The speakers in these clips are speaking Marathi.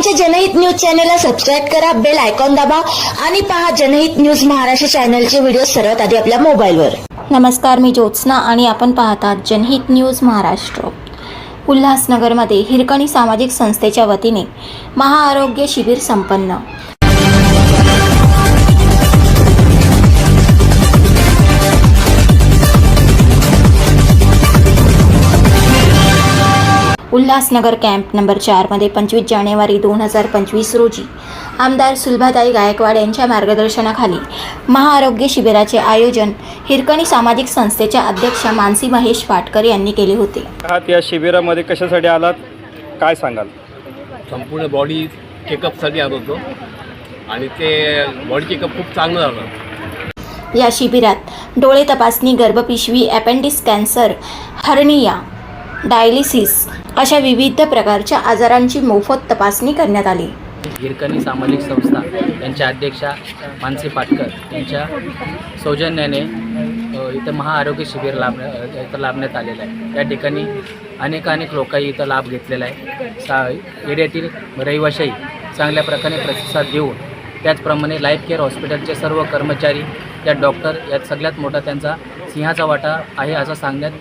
आमच्या जनहित न्यूज चॅनलला सबस्क्राईब करा बेल आयकॉन दाबा आणि पहा जनहित न्यूज महाराष्ट्र चॅनलचे व्हिडिओ सर्वात आधी आपल्या मोबाईलवर. नमस्कार मी ज्योत्स्ना आणि आपण पाहतात जनहित न्यूज महाराष्ट्र. उल्हासनगरमध्ये हिरकणी सामाजिक संस्थेच्या वतीने महाआरोग्य शिबिर संपन्न. उल्हासनगर कॅम्प नंबर चारमध्ये पंचवीस जानेवारी दोन हजार पंचवीस रोजी आमदार सुलभाताई गायकवाड यांच्या मार्गदर्शनाखाली महाआरोग्य शिबिराचे आयोजन हिरकणी सामाजिक संस्थेच्या अध्यक्ष मानसी महेश पाटकर यांनी केले होते. आहात या शिबिरामध्ये कशासाठी आलात? काय सांगाल? संपूर्ण बॉडी चेकअपसाठी आलो होतो. आणि ते बॉडी चेकअप खूप चांगलं झालं. या शिबिरात डोळे तपासणी गर्भपिशवी अपेंडिक्स कॅन्सर हर्निया डायलिसिस अशा विविध प्रकारच्या आजारांची मोफत तपासणी करण्यात आली. हिरकणी सामाजिक संस्था यांच्या अध्यक्षा मानसी पाटकर यांच्या सौजन्याने इथं महाआरोग्य शिबिर लाभ इथं लाभण्यात आलेलं आहे. त्या ठिकाणी अनेक अनेक लोकांनी इथं लाभ घेतलेला आहे. सा एरियातील रहिवाशाही चांगल्या प्रकारे प्रतिसाद देऊन त्याचप्रमाणे लाईफ केअर हॉस्पिटलचे सर्व कर्मचारी या डॉक्टर यात सगळ्यात मोठा त्यांचा सिंहाचा वाटा आहे असं सांगण्यात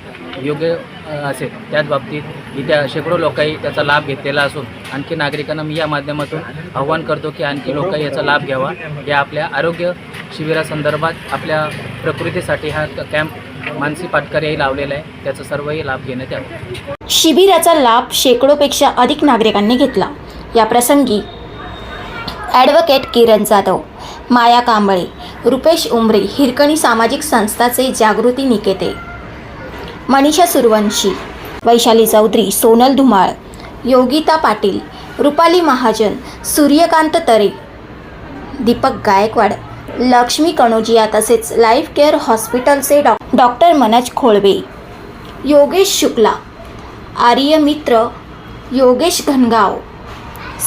योग्य असेल त्याच बाबतीत इथे शेकडो लोकांनी त्याचा लाभ घेतलेला असून आणखी नागरिकांना मी या माध्यमातून आव्हान करतो की आणखी लोकांनी याचा लाभ घ्यावा. या आपल्या आरोग्य शिबिरासंदर्भात आपल्या प्रकृतीसाठी हा कॅम्प मानसी पाटकरही लावलेला आहे. त्याचा सर्वही लाभ घेण्यात यावा. शिबिराचा लाभ शेकडोपेक्षा अधिक नागरिकांनी घेतला. या प्रसंगी ॲडव्होकेट किरण जाधव माया कांबळे रुपेश उमरे हिरकणी सामाजिक संस्थाचे जागृती निकेते मनीषा सुरवंशी वैशाली चौधरी सोनल धुमाळ योगिता पाटील रुपाली महाजन सूर्यकांत तरे दीपक गायकवाड लक्ष्मी कणोजिया तसेच लाईफ केअर हॉस्पिटलचे डॉ डॉक्टर मनोज खोळवे योगेश शुक्ला आर्य मित्र योगेश घनगाव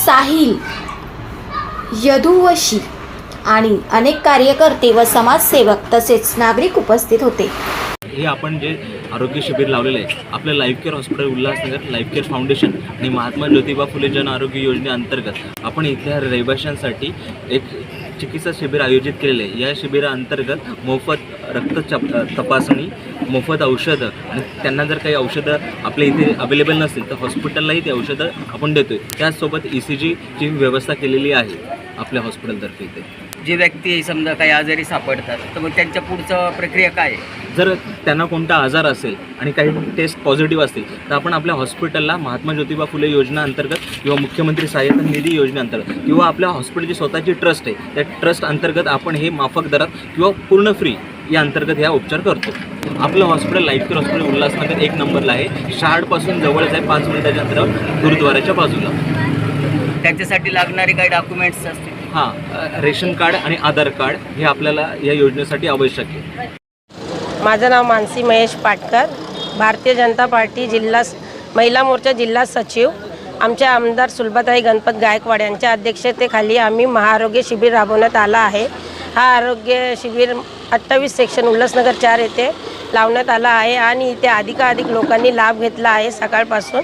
साहिल यदुवशी आणि अनेक कार्यकर्ते व समाजसेवक तसेच नागरिक उपस्थित होते. हे आपण जे आरोग्य शिबिर लावलेलं आहे आपलं life care hospital Ulhasnagar life care foundation आणि महात्मा ज्योतिबा फुले जन आरोग्य योजनेअंतर्गत आपण इथल्या रहिवाशांसाठी एक चिकित्सा शिबिर आयोजित केलेलं आहे. या शिबिराअंतर्गत मोफत रक्त चप तपासणी मोफत औषधं आणि त्यांना जर काही औषधं आपल्या इथे अवेलेबल नसतील तर हॉस्पिटललाही ती औषधं आपण देतो आहे त्याचसोबत ई सी जीची व्यवस्था केलेली आहे आपल्या हॉस्पिटलतर्फे इथे. जे व्यक्ती समजा काही आजारी सापडतात तर मग त्यांच्या पुढचं प्रक्रिया काय आहे? जर त्यांना कोणता आजार असेल आणि काही टेस्ट पॉझिटिव्ह असतील तर आपण आपल्या हॉस्पिटलला महात्मा ज्योतिबा फुले योजना अंतर्गत किंवा मुख्यमंत्री सहाय्यता निधी योजनेअंतर्गत किंवा आपल्या हॉस्पिटलची स्वतःची ट्रस्ट आहे त्या ट्रस्ट अंतर्गत आपण हे माफक दरात किंवा पूर्ण फ्री या अंतर्गत ह्या उपचार करतो. आपलं hospital life care hospital Ulhasnagar एक नंबरला आहे. शहाडपासून जवळच आहे पाच मिनिटाच्या अंतरावर गुरुद्वाराच्या बाजूला. त्यांच्यासाठी लागणारे काही डॉक्युमेंट्स असतील? हां रेशन कार्ड आणि आधार कार्ड हे आपल्याला या योजनेसाठी आवश्यक आहे. माझं नाव मानसी महेश पाटकर भारतीय जनता पार्टी जिल्हा महिला मोर्चा जिल्हा सचिव. आमच्या आमदार सुलभताई गणपत गायकवाड यांच्या अध्यक्षतेखाली आम्ही महाआरोग्य शिबिर राबवण्यात आला आहे. हा आरोग्य शिबिर अठ्ठावीस सेक्शन उल्हासनगर चार येथे लावण्यात आला आहे आणि इथे अधिकाधिक लोकांनी लाभ घेतला आहे सकाळपासून.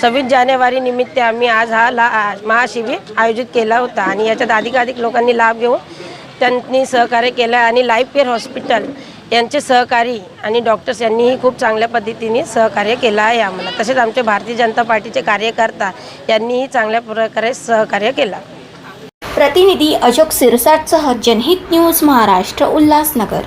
सव्वीस जानेवारी निमित्त आम्ही आज हा ला महाशिबिर आयोजित केला होता आणि याच्यात अधिकाधिक लोकांनी लाभ घेऊन त्यांनी सहकार्य केलं आहे आणि लाईफ केअर हॉस्पिटल यांचे सहकारी आणि डॉक्टर्स यांनीही खूप चांगल्या पद्धतीने सहकार्य केलं आहे आम्हाला. तसेच आमचे भारतीय जनता पार्टीचे कार्यकर्ता यांनीही चांगल्या प्रकारे सहकार्य केलं. प्रतिनिधी अशोक सिरसाटसह जनहित न्यूज महाराष्ट्र उल्हासनगर.